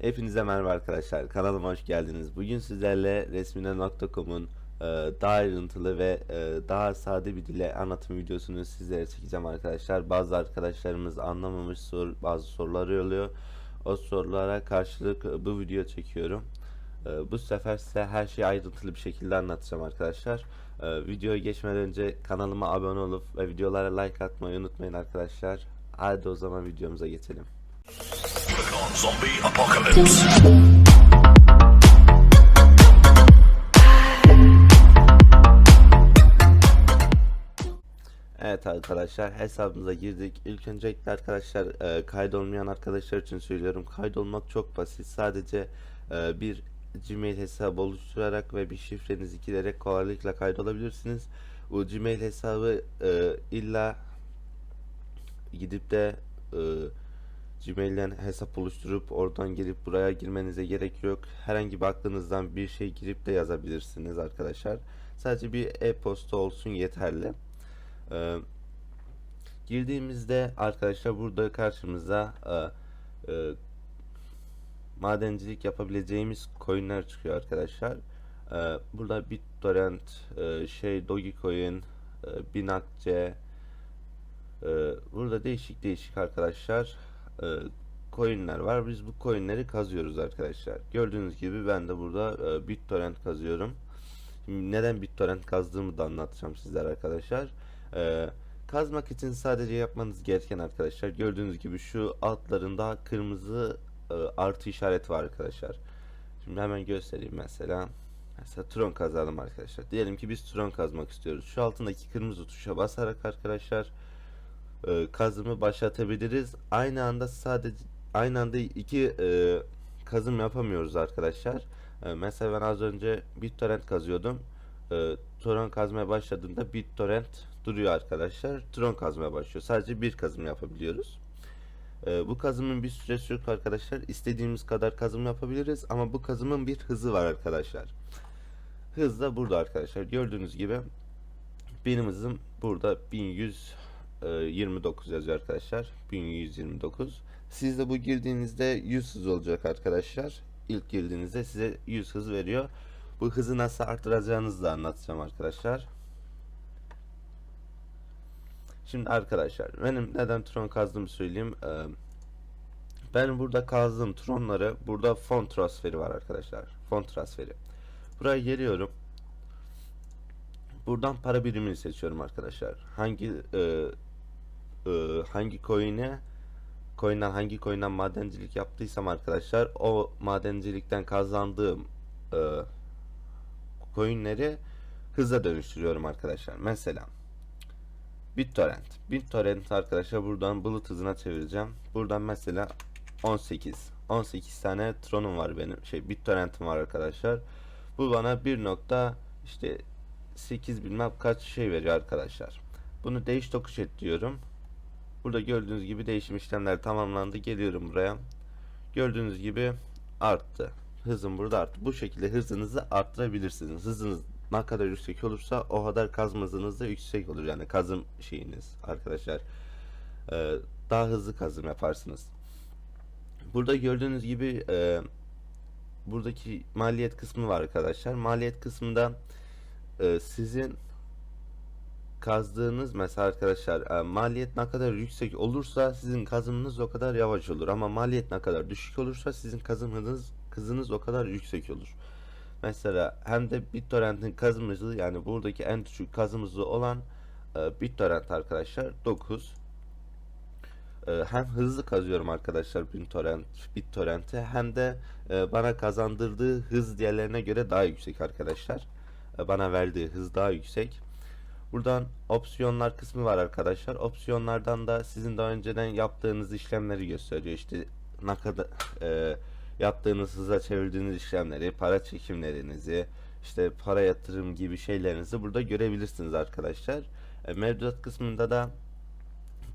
Hepinize merhaba arkadaşlar. Kanalıma hoş geldiniz. Bugün sizlerle resmine.com'un e, daha ayrıntılı ve e, daha sade bir dile anlatım videosunu sizlere çekeceğim arkadaşlar. Bazı arkadaşlarımız anlamamış sor, bazı soruları oluyor. O sorulara karşılık bu video çekiyorum. E, bu sefer size her şeyi ayrıntılı bir şekilde anlatacağım arkadaşlar. E, videoya geçmeden önce kanalıma abone olup ve videolara like atmayı unutmayın arkadaşlar. Hadi o zaman videomuza geçelim. Zombie apocalypse. Evet arkadaşlar hesabımıza girdik. İlk öncelikle arkadaşlar e, kaydolmayan arkadaşlar için söylüyorum. Kaydolmak çok basit. Sadece e, bir Gmail hesabı oluşturarak ve bir şifrenizi girerek kolaylıkla kaydolabilirsiniz. Bu Gmail hesabı e, illa gidip de e, Gmail'den hesap oluşturup oradan girip buraya girmenize gerek yok. Herhangi bir aklınızdan bir şey girip de yazabilirsiniz arkadaşlar. Sadece bir e-posta olsun yeterli. Ee, girdiğimizde arkadaşlar burada karşımıza e, e, madencilik yapabileceğimiz coinler çıkıyor arkadaşlar. Ee, burada BitTorrent, e, şey Dogecoin, e, Binance, e, burada değişik değişik arkadaşlar e, coinler var. Biz bu coinleri kazıyoruz arkadaşlar. Gördüğünüz gibi ben de burada e, BitTorrent kazıyorum. Şimdi neden BitTorrent kazdığımı da anlatacağım sizlere arkadaşlar. Ee, kazmak için sadece yapmanız gereken arkadaşlar gördüğünüz gibi şu altlarında kırmızı e, artı işaret var arkadaşlar. Şimdi hemen göstereyim mesela. Mesela Tron kazalım arkadaşlar. Diyelim ki biz Tron kazmak istiyoruz. Şu altındaki kırmızı tuşa basarak arkadaşlar e, kazımı başlatabiliriz. Aynı anda sadece aynı anda iki e, kazım yapamıyoruz arkadaşlar. E, mesela ben az önce BitTorrent kazıyordum. E, Tron kazmaya başladığında BitTorrent duruyor arkadaşlar. Tron kazmaya başlıyor. Sadece bir kazım yapabiliyoruz. E, bu kazımın bir süresi yok arkadaşlar. İstediğimiz kadar kazım yapabiliriz ama bu kazımın bir hızı var arkadaşlar. Hız da burada arkadaşlar. Gördüğünüz gibi benim hızım burada 1129 yazıyor arkadaşlar. 1129. Siz de bu girdiğinizde 100 hız olacak arkadaşlar. İlk girdiğinizde size 100 hız veriyor. Bu hızı nasıl artıracağınızı da anlatacağım arkadaşlar. Şimdi arkadaşlar benim neden tron kazdığımı söyleyeyim. Ee, ben burada kazdığım tronları burada fon transferi var arkadaşlar. Fon transferi. Buraya geliyorum. Buradan para birimini seçiyorum arkadaşlar. Hangi e, e, hangi coin'e coin'den hangi coin'den madencilik yaptıysam arkadaşlar o madencilikten kazandığım e, coin'leri hıza dönüştürüyorum arkadaşlar. Mesela BitTorrent. BitTorrent arkadaşlar buradan bulut hızına çevireceğim. Buradan mesela 18. 18 tane Tron'um var benim. Şey BitTorrent'im var arkadaşlar. Bu bana 1 nokta işte 8 bilmem kaç şey veriyor arkadaşlar. Bunu değiş tokuş et diyorum. Burada gördüğünüz gibi değişim işlemleri tamamlandı. Geliyorum buraya. Gördüğünüz gibi arttı. Hızım burada arttı. Bu şekilde hızınızı arttırabilirsiniz. Hızınız ne kadar yüksek olursa o kadar kazma hızınız da yüksek olur. Yani kazım şeyiniz arkadaşlar. Ee, daha hızlı kazım yaparsınız. Burada gördüğünüz gibi e, buradaki maliyet kısmı var arkadaşlar. Maliyet kısmında e, sizin kazdığınız mesela arkadaşlar e, maliyet ne kadar yüksek olursa sizin kazımınız o kadar yavaş olur ama maliyet ne kadar düşük olursa sizin kazım hızınız, hızınız o kadar yüksek olur. Mesela hem de BitTorrent'in kazım hızı yani buradaki en düşük kazım hızı olan e, BitTorrent arkadaşlar 9. E, hem hızlı kazıyorum arkadaşlar BitTorrent, BitTorrent'i hem de bana kazandırdığı hız diğerlerine göre daha yüksek arkadaşlar. Bana verdiği hız daha yüksek. Buradan opsiyonlar kısmı var arkadaşlar. Opsiyonlardan da sizin daha önceden yaptığınız işlemleri gösteriyor. İşte ne kadar e, yaptığınız hıza çevirdiğiniz işlemleri, para çekimlerinizi, işte para yatırım gibi şeylerinizi burada görebilirsiniz arkadaşlar. E, mevduat kısmında da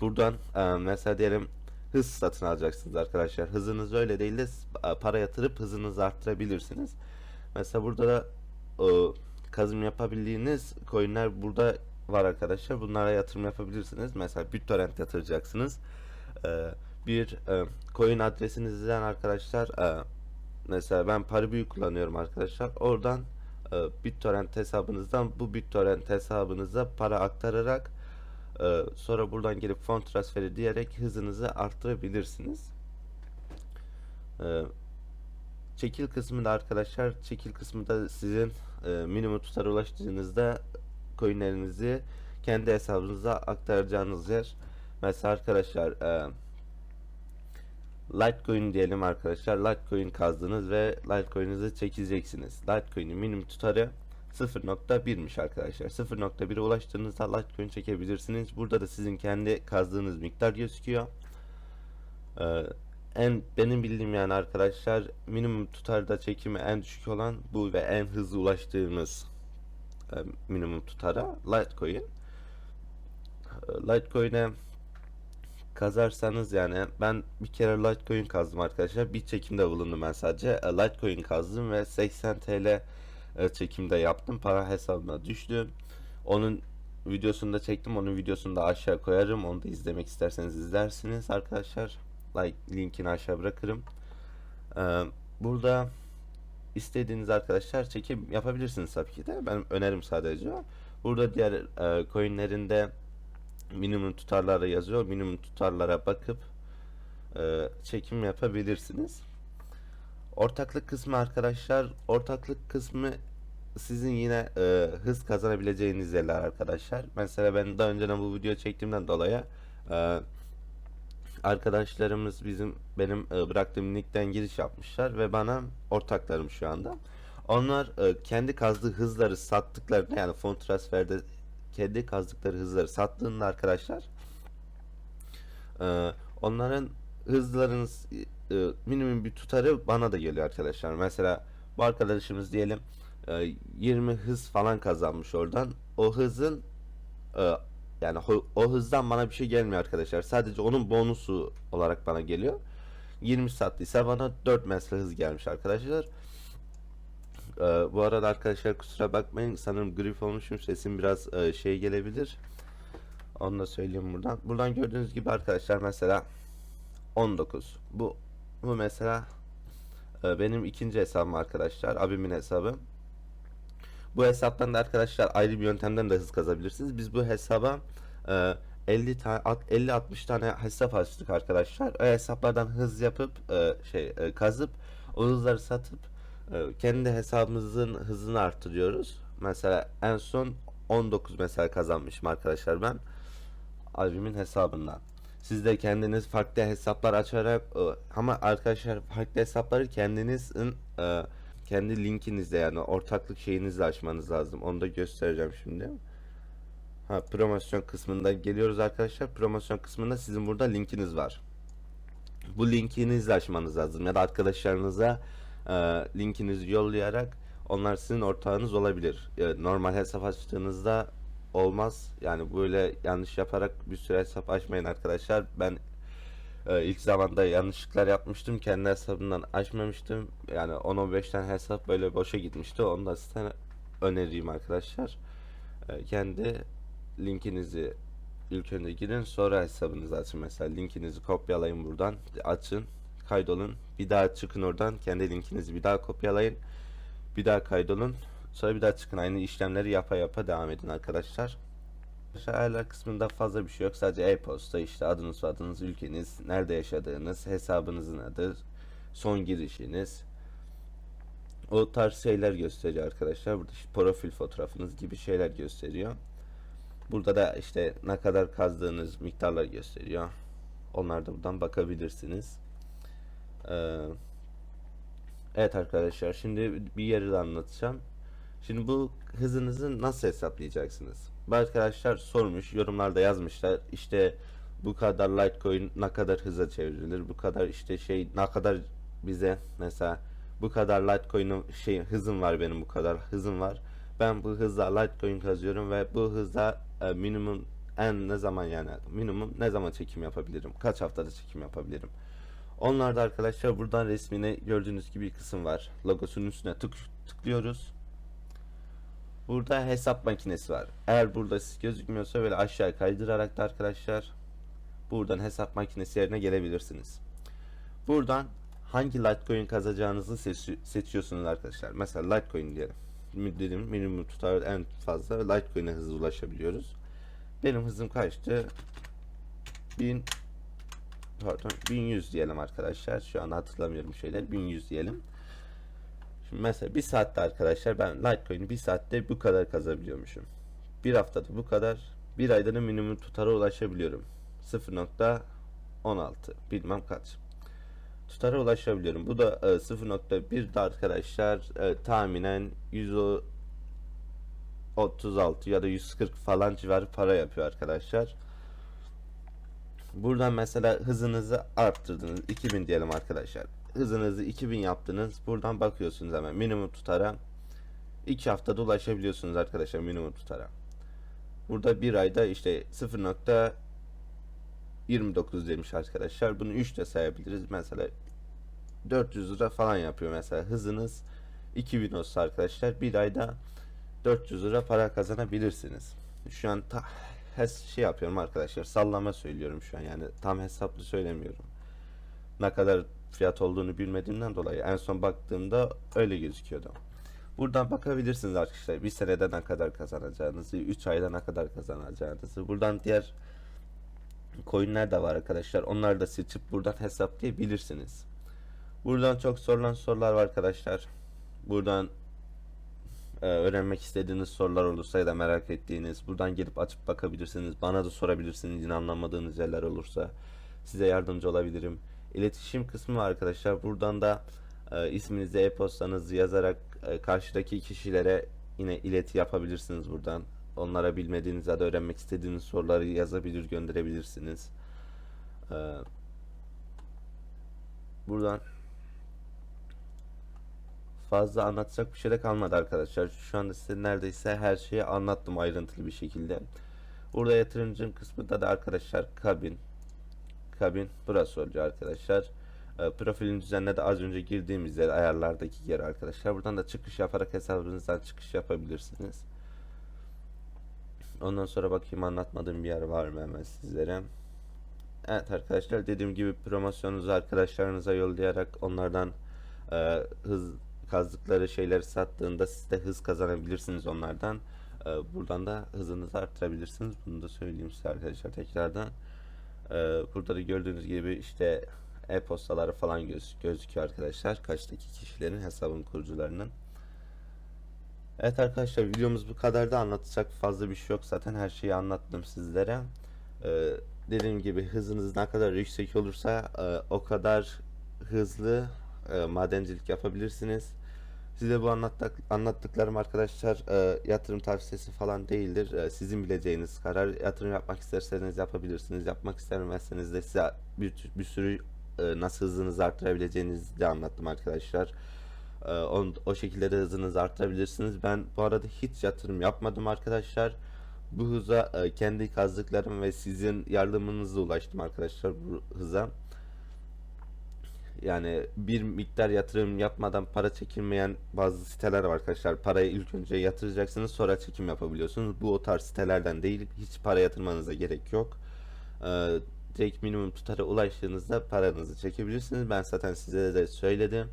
buradan e, mesela diyelim hız satın alacaksınız arkadaşlar. Hızınız öyle değil de para yatırıp hızınızı arttırabilirsiniz. Mesela burada da e, kazım yapabildiğiniz coinler burada var arkadaşlar. Bunlara yatırım yapabilirsiniz. Mesela BitTorrent yatıracaksınız. Ee, bir e, coin adresinizden arkadaşlar e, mesela ben Paribu'yu kullanıyorum arkadaşlar. Oradan e, BitTorrent hesabınızdan bu BitTorrent hesabınıza para aktararak e, sonra buradan gelip fon transferi diyerek hızınızı arttırabilirsiniz. E, çekil kısmında arkadaşlar çekil kısmında sizin e, minimum tutara ulaştığınızda coinlerinizi kendi hesabınıza aktaracağınız yer. Mesela arkadaşlar e, Litecoin diyelim arkadaşlar. Litecoin kazdınız ve Litecoin'inizi çekeceksiniz. Litecoin'in minimum tutarı 0.1'miş arkadaşlar. 0.1'e ulaştığınızda Litecoin çekebilirsiniz. Burada da sizin kendi kazdığınız miktar gözüküyor. Ee, en benim bildiğim yani arkadaşlar minimum tutarda çekimi en düşük olan bu ve en hızlı ulaştığımız e, minimum tutara Litecoin. E, Litecoin'e kazarsanız yani ben bir kere Litecoin kazdım arkadaşlar. Bir çekimde bulundum ben sadece. E, Litecoin kazdım ve 80 TL çekimde yaptım. Para hesabıma düştü. Onun videosunu da çektim. Onun videosunu da aşağı koyarım. Onu da izlemek isterseniz izlersiniz arkadaşlar. Like linkini aşağı bırakırım. E, burada istediğiniz arkadaşlar çekim yapabilirsiniz tabii ki de. Ben önerim sadece. Burada diğer e, coinlerinde minimum tutarlara yazıyor. Minimum tutarlara bakıp e, çekim yapabilirsiniz. Ortaklık kısmı arkadaşlar, ortaklık kısmı sizin yine e, hız kazanabileceğiniz yerler arkadaşlar. Mesela ben daha önceden bu video çektiğimden dolayı e, arkadaşlarımız bizim benim e, bıraktığım nickten giriş yapmışlar ve bana ortaklarım şu anda. Onlar e, kendi kazdığı hızları sattıklarında yani fon transferde kendi kazdıkları hızları sattığında arkadaşlar e, onların hızlarının e, minimum bir tutarı bana da geliyor arkadaşlar. Mesela bu arkadaşımız diyelim e, 20 hız falan kazanmış oradan. O hızın yani o, hızdan bana bir şey gelmiyor arkadaşlar. Sadece onun bonusu olarak bana geliyor. 20 sattıysa bana 4 mesle hız gelmiş arkadaşlar. Ee, bu arada arkadaşlar kusura bakmayın sanırım grip olmuşum sesim biraz e, şey gelebilir. Onu da söyleyeyim buradan. Buradan gördüğünüz gibi arkadaşlar mesela 19. Bu bu mesela e, benim ikinci hesabım arkadaşlar. Abimin hesabı. Bu hesaptan da arkadaşlar ayrı bir yöntemden de hız kazabilirsiniz. Biz bu hesaba e, 50 tane 50 60 tane hesap açtık arkadaşlar. O hesaplardan hız yapıp e, şey e, kazıp o hızları satıp e, kendi hesabımızın hızını arttırıyoruz. Mesela en son 19 mesela kazanmışım arkadaşlar ben abimin hesabından. Siz de kendiniz farklı hesaplar açarak e, ama arkadaşlar farklı hesapları kendinizin e, kendi linkinizle yani ortaklık şeyinizle açmanız lazım. Onu da göstereceğim şimdi. Ha promosyon kısmında geliyoruz arkadaşlar. Promosyon kısmında sizin burada linkiniz var. Bu linkinizle açmanız lazım ya da arkadaşlarınıza e, linkinizi yollayarak onlar sizin ortağınız olabilir. E, normal hesap açtığınızda olmaz. Yani böyle yanlış yaparak bir süre hesap açmayın arkadaşlar. Ben e, ilk zamanda yanlışlıklar yapmıştım. Kendi hesabımdan açmamıştım. Yani 10-15 tane hesap böyle boşa gitmişti. Onu da size önereyim arkadaşlar. E, kendi linkinizi ilk önce girin sonra hesabınızı açın. Mesela linkinizi kopyalayın buradan. Açın. Kaydolun. Bir daha çıkın oradan. Kendi linkinizi bir daha kopyalayın. Bir daha kaydolun. Sonra bir daha çıkın. Aynı işlemleri yapa yapa devam edin arkadaşlar. Ayarlar kısmında fazla bir şey yok. Sadece e-posta, işte adınız, soyadınız, ülkeniz, nerede yaşadığınız, hesabınızın adı, son girişiniz. O tarz şeyler gösteriyor arkadaşlar. Burada işte profil fotoğrafınız gibi şeyler gösteriyor. Burada da işte ne kadar kazdığınız miktarlar gösteriyor. Onlar da buradan bakabilirsiniz. Ee, evet arkadaşlar şimdi bir yeri de anlatacağım. Şimdi bu hızınızı nasıl hesaplayacaksınız? Arkadaşlar sormuş, yorumlarda yazmışlar. İşte bu kadar Litecoin ne kadar hıza çevrilir? Bu kadar işte şey ne kadar bize mesela bu kadar Litecoin'in şey hızım var benim bu kadar hızım var. Ben bu hızla Litecoin kazıyorum ve bu hızla e, minimum en ne zaman yani minimum ne zaman çekim yapabilirim? Kaç haftada çekim yapabilirim? Onlarda arkadaşlar buradan resmine gördüğünüz gibi bir kısım var. Logosunun üstüne tık tıklıyoruz. Burada hesap makinesi var. Eğer burada siz gözükmüyorsa böyle aşağı kaydırarak da arkadaşlar buradan hesap makinesi yerine gelebilirsiniz. Buradan hangi Litecoin kazacağınızı seçi- seçiyorsunuz arkadaşlar. Mesela Litecoin diyelim. Dedim minimum tutar en fazla Litecoin'e hızlı ulaşabiliyoruz. Benim hızım kaçtı? 1000 pardon 1100 diyelim arkadaşlar. Şu an hatırlamıyorum şeyler. 1100 diyelim. Şimdi mesela bir saatte arkadaşlar ben Litecoin'i bir saatte bu kadar kazabiliyormuşum. Bir haftada bu kadar. Bir ayda da minimum tutara ulaşabiliyorum. 0.16 bilmem kaç. Tutara ulaşabiliyorum. Bu da e, 0.1 de arkadaşlar e, tahminen 136 ya da 140 falan civarı para yapıyor arkadaşlar. Buradan mesela hızınızı arttırdınız. 2000 diyelim arkadaşlar. Hızınızı 2000 yaptınız. Buradan bakıyorsunuz hemen minimum tutara. 2 haftada ulaşabiliyorsunuz arkadaşlar minimum tutara. Burada bir ayda işte 0.29 demiş arkadaşlar. Bunu 3 de sayabiliriz. Mesela 400 lira falan yapıyor mesela hızınız 2000 olsa arkadaşlar bir ayda 400 lira para kazanabilirsiniz. Şu an ta, hes şey yapıyorum arkadaşlar sallama söylüyorum şu an yani tam hesaplı söylemiyorum. Ne kadar fiyat olduğunu bilmediğimden dolayı en son baktığımda öyle gözüküyordu. Buradan bakabilirsiniz arkadaşlar bir senede ne kadar kazanacağınızı, 3 ayda ne kadar kazanacağınızı. Buradan diğer coinler de var arkadaşlar. Onları da seçip buradan hesaplayabilirsiniz. Buradan çok sorulan sorular var arkadaşlar. Buradan e, öğrenmek istediğiniz sorular olursa ya da merak ettiğiniz buradan gelip açıp bakabilirsiniz. Bana da sorabilirsiniz yine anlamadığınız yerler olursa. Size yardımcı olabilirim. İletişim kısmı var arkadaşlar. Buradan da e, isminizi, e-postanızı yazarak e, karşıdaki kişilere yine ileti yapabilirsiniz buradan. Onlara bilmediğiniz ya da öğrenmek istediğiniz soruları yazabilir, gönderebilirsiniz. E, buradan fazla anlatacak bir şey de kalmadı arkadaşlar. Şu anda size neredeyse her şeyi anlattım ayrıntılı bir şekilde. Burada yatırımcının kısmında da arkadaşlar kabin kabin burası oluyor arkadaşlar. E, profilin düzenine de az önce girdiğimiz yer ayarlardaki yer arkadaşlar. Buradan da çıkış yaparak hesabınızdan çıkış yapabilirsiniz. Ondan sonra bakayım anlatmadığım bir yer var mı hemen sizlere. Evet arkadaşlar dediğim gibi promosyonunuzu arkadaşlarınıza yollayarak onlardan e, hız kazdıkları şeyleri sattığında siz de hız kazanabilirsiniz onlardan. E, buradan da hızınızı arttırabilirsiniz. Bunu da söyleyeyim size arkadaşlar tekrardan. E, burada da gördüğünüz gibi işte e-postaları falan göz, gözüküyor arkadaşlar. Kaçtaki kişilerin hesabın kurucularının. Evet arkadaşlar videomuz bu kadar da anlatacak fazla bir şey yok. Zaten her şeyi anlattım sizlere. Ee, dediğim gibi hızınız ne kadar yüksek olursa e, o kadar hızlı e, madencilik yapabilirsiniz. Size bu anlattık, anlattıklarım arkadaşlar e, yatırım tavsiyesi falan değildir. E, sizin bileceğiniz karar. Yatırım yapmak isterseniz yapabilirsiniz. Yapmak istemezseniz de size bir, bir sürü e, nasıl hızınızı arttırabileceğinizi de anlattım arkadaşlar. E, on, o şekilde de hızınızı arttırabilirsiniz. Ben bu arada hiç yatırım yapmadım arkadaşlar. Bu hıza e, kendi kazdıklarım ve sizin yardımınızla ulaştım arkadaşlar bu hıza. Yani bir miktar yatırım yapmadan para çekilmeyen bazı siteler var arkadaşlar. Parayı ilk önce yatıracaksınız sonra çekim yapabiliyorsunuz. Bu o tarz sitelerden değil. Hiç para yatırmanıza gerek yok. Ee, direkt minimum tutara ulaştığınızda paranızı çekebilirsiniz. Ben zaten size de söyledim.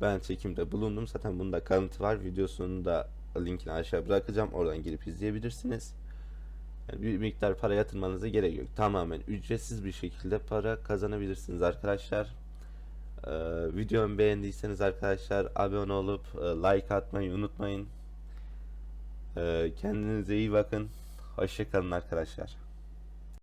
Ben çekimde bulundum. Zaten bunda kanıtı var. Videosunu da linkini aşağı bırakacağım. Oradan girip izleyebilirsiniz. Yani bir miktar para yatırmanıza gerek yok. Tamamen ücretsiz bir şekilde para kazanabilirsiniz arkadaşlar. Ee, videomu beğendiyseniz arkadaşlar abone olup e, like atmayı unutmayın. Ee, kendinize iyi bakın. Hoşçakalın arkadaşlar.